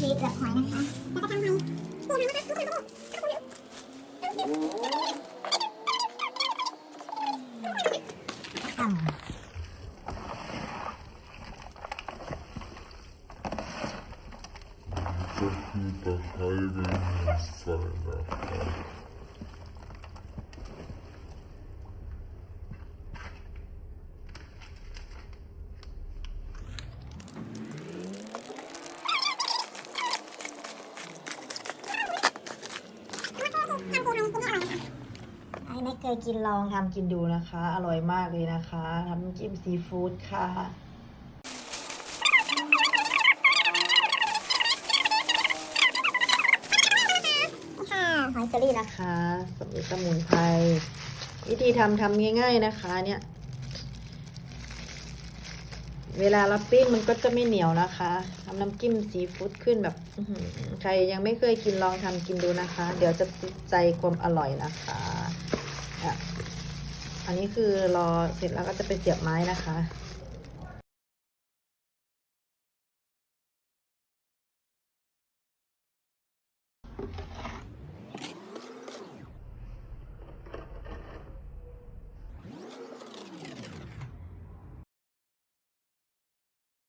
ทีเปลือหอยนะคะแล้วก็ทมันปูนะคะทุกคนก็ปู Das. คยกินลองทำกินดูนะคะ อร่อยมากเลยนะคะทำน้ำจิ้มซีฟู้ดค่ะหอยเชอรี่นะคะสมุนสมุนไพรวิธีทำทำง่าย ๆนะคะ เนี่ย เวลาเราปิ้งมันก็จะไม่เหนียวนะคะทำน้ำจิ้มซีฟู้ดขึ้นแบบใครยังไม่เคยกินลองทำกินดูนะคะ เดี๋ยวจะติดใจความอร่อยนะคะ อันนี้คือรอเสร็จแล้วก็จะไปเสียบไม้นะคะ